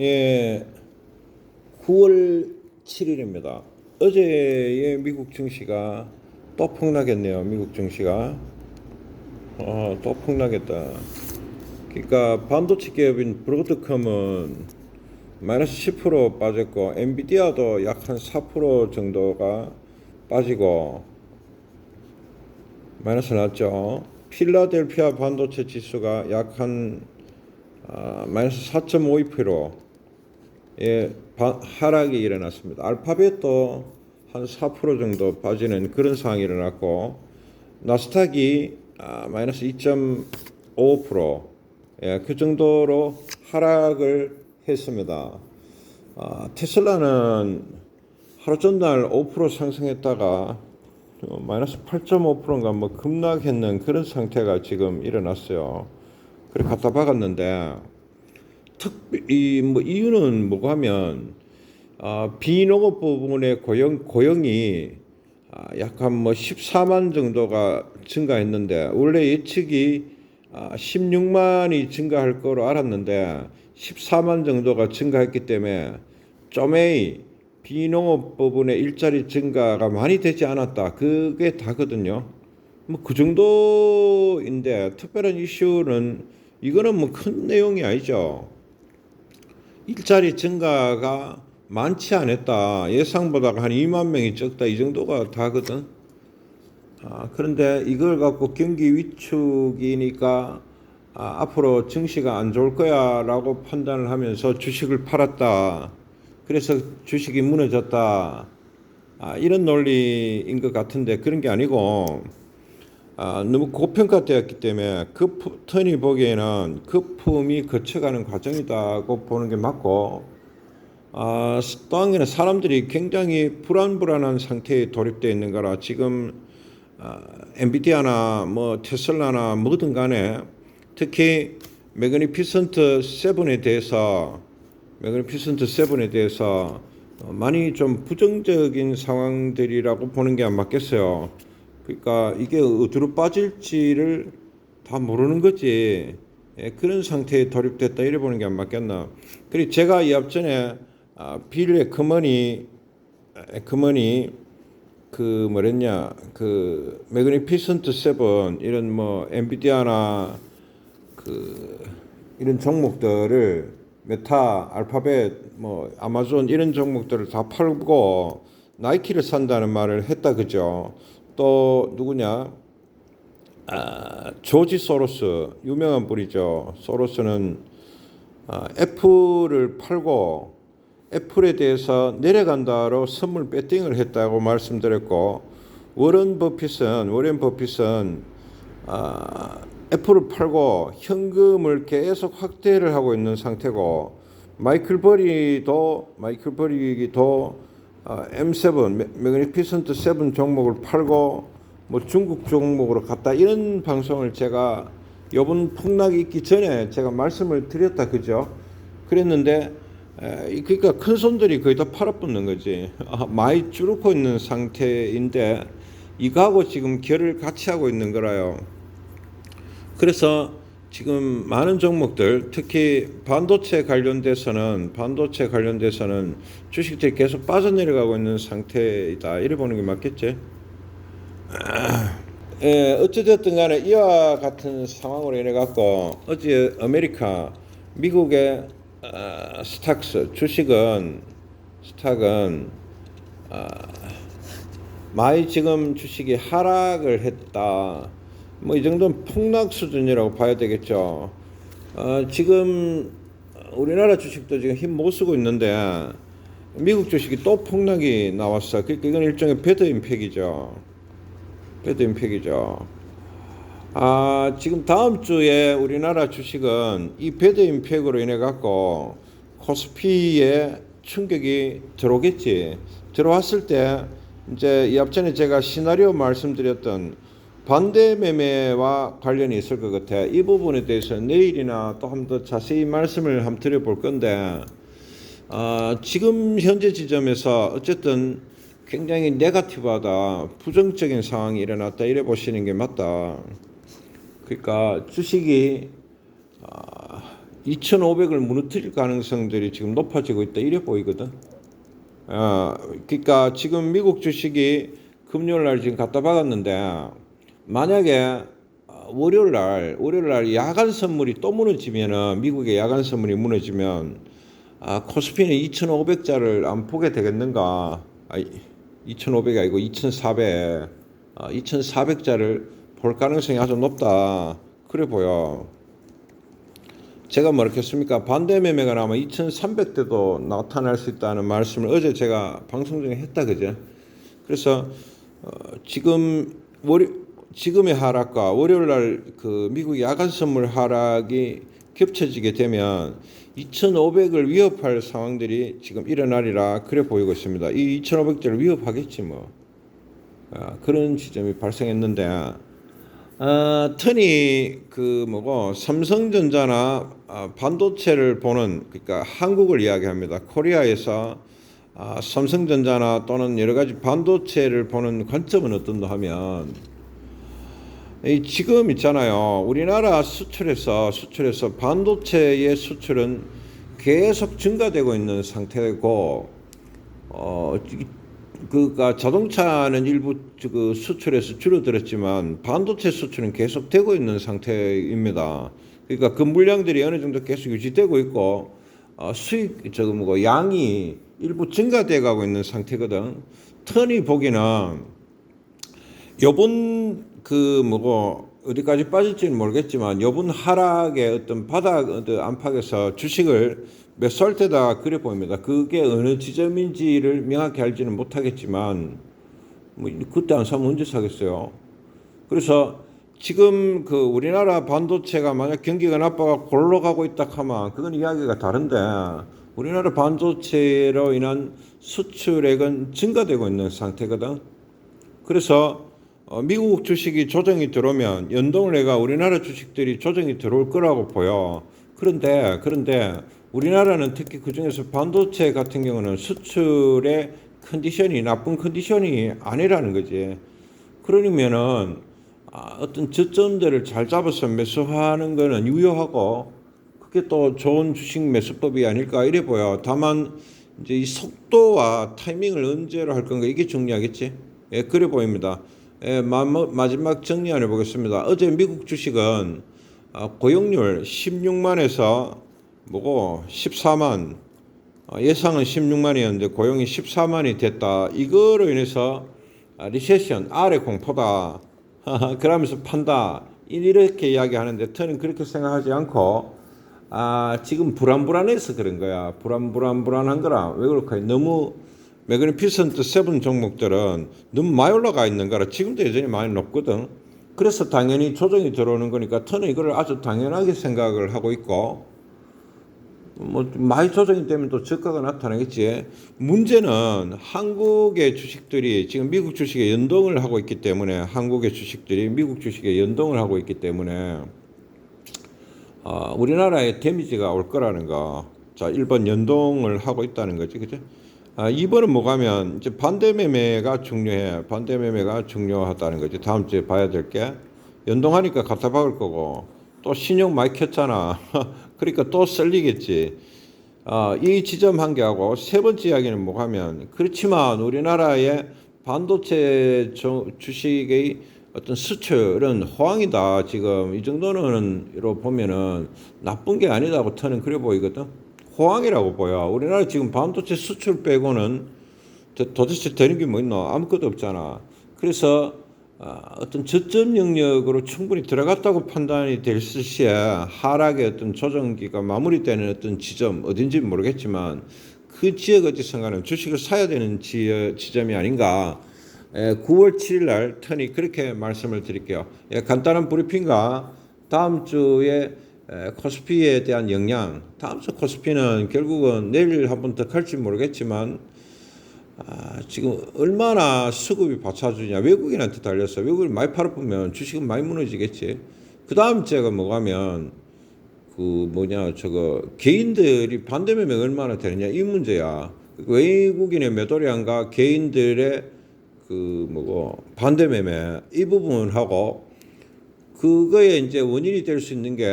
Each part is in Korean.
예, 9월 7일입니다. 어제의 미국 증시가 또 폭락했네요. 미국 증시가 어, 또 폭락했다. 그러니까 반도체 기업인 브로드컴은 마이너스 10% 빠졌고 엔비디아도 약 한 4% 정도가 빠지고 마이너스 났죠. 필라델피아 반도체 지수가 약한 아, 마이너스 4.52%의 하락이 일어났습니다. 알파벳도 한 4% 정도 빠지는 그런 상황이 일어났고 나스닥이 아, 마이너스 2.5% 예, 그 정도로 하락을 했습니다. 아, 테슬라는 하루 전날 5% 상승했다가 어, 마이너스 8.5%인가 뭐 급락했는 그런 상태가 지금 일어났어요. 그래 갖다 박았는데 특이 뭐 이유는 뭐고 하면 아, 비농업 부분의 고용 고용이 아, 약간 뭐 14만 정도가 증가했는데 원래 예측이 아, 16만이 증가할 거로 알았는데 14만 정도가 증가했기 때문에 좀의 비농업 부분의 일자리 증가가 많이 되지 않았다. 그게 다거든요. 뭐 그 정도인데 특별한 이슈는 이거는 뭐 큰 내용이 아니죠. 일자리 증가가 많지 않았다. 예상보다 한 2만 명이 적다. 이 정도가 다거든. 아, 그런데 이걸 갖고 경기 위축이니까 아, 앞으로 증시가 안 좋을 거야 라고 판단을 하면서 주식을 팔았다. 그래서 주식이 무너졌다. 아, 이런 논리인 것 같은데 그런 게 아니고 아, 너무 고평가되었기 때문에 그 푸- 턴이 보기에는 그 품이 거쳐가는 과정이다고 보는 게 맞고 아, 또한 개는 사람들이 굉장히 불안불안한 상태에 돌입되어 있는 거라 지금 아, 엔비디아나 뭐 테슬라나 뭐든 간에 특히 매그니피선트 7에 대해서 매그니피선트 7에 대해서 어, 많이 좀 부정적인 상황들이라고 보는 게 안 맞겠어요. 그러니까 이게 어디로 빠질지를 다 모르는 거지. 예, 그런 상태에 돌입됐다 이래 보는 게 안 맞겠나. 그리고 제가 이 앞전에 아, 빌의 커머니 커머니 그 뭐랬냐 그 매그니피선트 7 이런 뭐 엔비디아나 그 이런 종목들을 메타, 알파벳, 뭐 아마존 이런 종목들을 다 팔고 나이키를 산다는 말을 했다 그죠? 또 누구냐? 아, 조지 소로스 유명한 분이죠. 소로스는 아, 애플을 팔고 애플에 대해서 내려간다로 선물 배팅을 했다고 말씀드렸고 워런 버핏은 워렌 버핏은 아, 애플을 팔고 현금을 계속 확대를 하고 있는 상태고 마이클 버리도 마이클 버리도 아, M7 매그니피선트 7 종목을 팔고 뭐 중국 종목으로 갔다 이런 방송을 제가 요번 폭락이 있기 전에 제가 말씀을 드렸다 그죠? 그랬는데 에, 그러니까 큰 손들이 거의 다 팔아붙는 거지. 아, 많이 줄고 있는 상태인데 이거하고 지금 결을 같이 하고 있는 거라요. 그래서 지금 많은 종목들 특히 반도체 관련돼서는 반도체 관련돼서는 주식들이 계속 빠져내려가고 있는 상태이다. 이래 보는 게 맞겠지? 예, 어찌됐든 간에 이와 같은 상황으로 인해 갖고 어제 아메리카 미국의 어, 스탁스 주식은 스탁은 어, 많이 지금 주식이 하락을 했다. 뭐 이 정도는 폭락 수준이라고 봐야 되겠죠. 어, 지금 우리나라 주식도 지금 힘 못 쓰고 있는데 미국 주식이 또 폭락이 나왔어. 그러니까 이건 일종의 배드 임팩이죠. 배드 임팩이죠. 아, 지금 다음 주에 우리나라 주식은 이 배드 임팩으로 인해 갖고 코스피에 충격이 들어오겠지. 들어왔을 때 이제 이 앞전에 제가 시나리오 말씀드렸던 반대 매매와 관련이 있을 것 같아. 이 부분에 대해서 내일이나 또 한 번 더 자세히 말씀을 한번 드려볼 건데, 아, 지금 현재 지점에서 어쨌든 굉장히 네가티브하다, 부정적인 상황이 일어났다 이래 보시는 게 맞다. 그러니까 주식이 아, 2,500을 무너뜨릴 가능성들이 지금 높아지고 있다 이래 보이거든. 어, 그러니까 지금 미국 주식이 금요일 날 지금 갖다 박았는데 만약에 어, 월요일 날 월요일 날 야간 선물이 또 무너지면은 미국의 야간 선물이 무너지면 아, 코스피는 2,500자를 안 보게 되겠는가? 아, 2,500이 아니고 2,400. 아, 2,400자를 볼 가능성이 아주 높다. 그래 보여. 제가 뭐 이렇겠습니까? 반대 매매가 나면 2,300대도 나타날 수 있다는 말씀을 어제 제가 방송 중에 했다 그죠? 그래서 어, 지금 월 지금의 하락과 월요일 날 그 미국 야간 선물 하락이 겹쳐지게 되면 2,500을 위협할 상황들이 지금 일어나리라 그래 보이고 있습니다. 이 2,500대를 위협하겠지 뭐. 아, 그런 지점이 발생했는데 아, 턴이 그 뭐고 삼성전자나 아, 반도체를 보는 그러니까 한국을 이야기합니다. 코리아에서 아, 삼성전자나 또는 여러 가지 반도체를 보는 관점은 어떤가 하면 이 지금 있잖아요. 우리나라 수출에서 수출에서 반도체의 수출은 계속 증가되고 있는 상태고 어 이- 그가 자동차는 일부 그 수출에서 줄어들었지만 반도체 수출은 계속 되고 있는 상태입니다. 그러니까 그 물량들이 어느 정도 계속 유지되고 있고 어, 수익 저거 뭐고 양이 일부 증가돼 가고 있는 상태거든. 턴이 보기는 요번 그 뭐고 어디까지 빠질지는 모르겠지만 요번 하락의 어떤 바닥 안팎에서 주식을 몇살 때다 그래 보입니다. 그게 어느 지점인지를 명확히 알지는 못하겠지만 뭐 그때 안 사면 언제 사겠어요. 그래서 지금 그 우리나라 반도체가 만약 경기가 나빠가 골로 가고 있다 하면 그건 이야기가 다른데 우리나라 반도체로 인한 수출액은 증가되고 있는 상태거든. 그래서 어, 미국 주식이 조정이 들어오면 연동을 해가 우리나라 주식들이 조정이 들어올 거라고 보여. 그런데 그런데 우리나라는 특히 그 중에서 반도체 같은 경우는 수출의 컨디션이 나쁜 컨디션이 아니라는 거지. 그러면은 아, 어떤 저점들을 잘 잡아서 매수하는 거는 유효하고 그게 또 좋은 주식 매수법이 아닐까 이래 보여. 다만 이제 이 속도와 타이밍을 언제로 할 건가 이게 중요하겠지. 예, 그래 보입니다. 예, 마, 마지막 정리 안 해 보겠습니다. 어제 미국 주식은 아, 고용률 16만에서 뭐고 14만 어, 예상은 16만이었는데 고용이 14만이 됐다. 이거로 인해서 아, 리세션 아래 공포다. 그러면서 판다. 이렇게 이야기하는데 저는 그렇게 생각하지 않고 아 지금 불안불안해서 그런 거야. 불안불안 불안한 거라. 왜 그럴까? 너무 매그니피선트 세븐 종목들은 너무 많이 올라가 있는 거라 지금도 여전히 많이 높거든. 그래서 당연히 조정이 들어오는 거니까 저는 이걸 아주 당연하게 생각을 하고 있고 뭐 많이 조정이 되면 또 저가가 나타나겠지. 문제는 한국의 주식들이 지금 미국 주식에 연동을 하고 있기 때문에 한국의 주식들이 미국 주식에 연동을 하고 있기 때문에 아, 우리나라에 데미지가 올 거라는 거. 자, 1번 연동을 하고 있다는 거지. 그죠? 아, 2번은 뭐가면 이제 반대 매매가 중요해. 반대 매매가 중요하다는 거지. 다음 주에 봐야 될 게. 연동하니까 갖다 박을 거고 또 신용 많이 켰잖아. 그러니까 또 썰리겠지. 아, 이 지점 한 개하고 세 번째 이야기는 뭐가면 그렇지만 우리나라의 반도체 주- 주식의 어떤 수출은 호황이다. 지금 이 정도는로 보면은 나쁜 게 아니다고 저는 그래 보이거든. 호황이라고 보여. 우리나라 지금 반도체 수출 빼고는 도- 도대체 되는 게 뭐 있노? 아무것도 없잖아. 그래서 아, 어떤 저점 영역으로 충분히 들어갔다고 판단이 될 시에 하락의 어떤 조정기가 마무리되는 어떤 지점 어딘지 모르겠지만 그 지역 어디선가는 주식을 사야 되는 지, 지점이 아닌가. 에, 9월 7일 날 턴이 그렇게 말씀을 드릴게요. 예, 간단한 브리핑과 다음 주에 에, 코스피에 대한 영향. 다음 주 코스피는 결국은 내일 한 번 더 갈지 모르겠지만 아, 지금 얼마나 수급이 받쳐주냐. 외국인한테 달렸어 외국인 많이 팔아보면 주식은 많이 무너지겠지. 그 다음 제가 뭐가면 그 뭐냐 저거 개인들이 반대 매매 얼마나 되느냐. 이 문제야. 외국인의 매도량과 개인들의 그 뭐고 반대 매매. 이 부분하고 그거에 이제 원인이 될 수 있는 게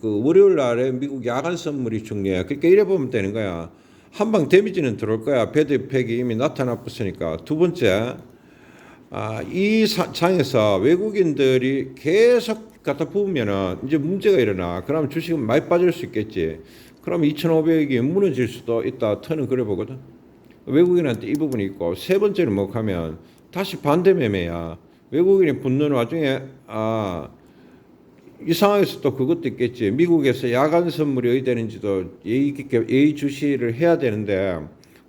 그 월요일 날에 미국 야간 선물이 중요해. 그러니까 이래 보면 되는 거야. 한 방 데미지는 들어올 거야. 배드팩이 이미 나타났으니까. 두 번째, 아, 이 사- 장에서 외국인들이 계속 갖다 부으면은 이제 문제가 일어나. 그럼 주식은 많이 빠질 수 있겠지. 그럼 2,500이 무너질 수도 있다. 터는 그래 보거든. 외국인한테 이 부분이 있고 세 번째는 뭐 하면 다시 반대 매매야. 외국인이 붙는 와중에 아, 이 상황에서 또 그것도 있겠지. 미국에서 야간 선물이 어디 되는지도 예의 깊게 예의 주시를 해야 되는데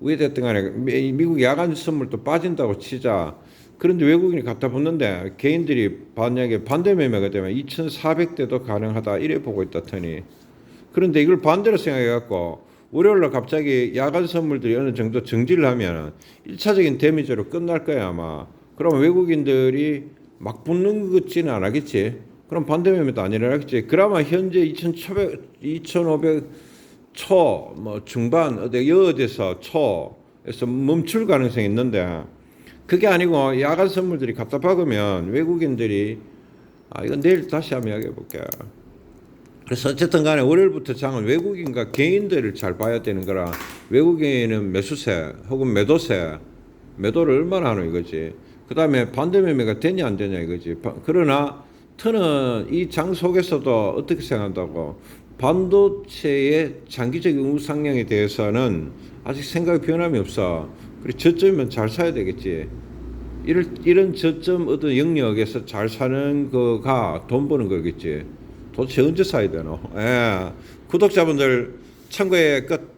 왜 됐든 간에 미- 미국 야간 선물도 빠진다고 치자. 그런데 외국인이 갖다 붙는데 개인들이 만약에 반대 매매가 되면 2,400대도 가능하다 이래 보고 있다 터니. 그런데 이걸 반대로 생각해 갖고 월요일날 갑자기 야간 선물들이 어느 정도 정지를 하면 1차적인 데미지로 끝날 거야 아마. 그럼 외국인들이 막 붙는 것 같지는 안 하겠지. 그럼 반대 매매도 안 일어나겠지. 그나마 현재 2,500, 2,500 초, 뭐 중반, 어디 여어에서 초에서 멈출 가능성이 있는데 그게 아니고 야간 선물들이 박으면 외국인들이 아 이건 내일 다시 한번 이야기해 볼게. 그래서 어쨌든 간에 월요일부터 장은 외국인과 개인들을 잘 봐야 되는 거라 외국인은 매수세 혹은 매도세 매도를 얼마나 하노 이거지. 그 다음에 반대 매매가 되냐 안 되냐 이거지. 바- 그러나 터는 이 장 속에서도 어떻게 생각한다고 반도체의 장기적인 우상향에 대해서는 아직 생각의 변함이 없어. 그래 저점이면 잘 사야 되겠지. 이런 이런 저점 어떤 영역에서 잘 사는 거가 돈 버는 거겠지. 도대체 언제 사야 되노? 예. 구독자분들 참고의 끝.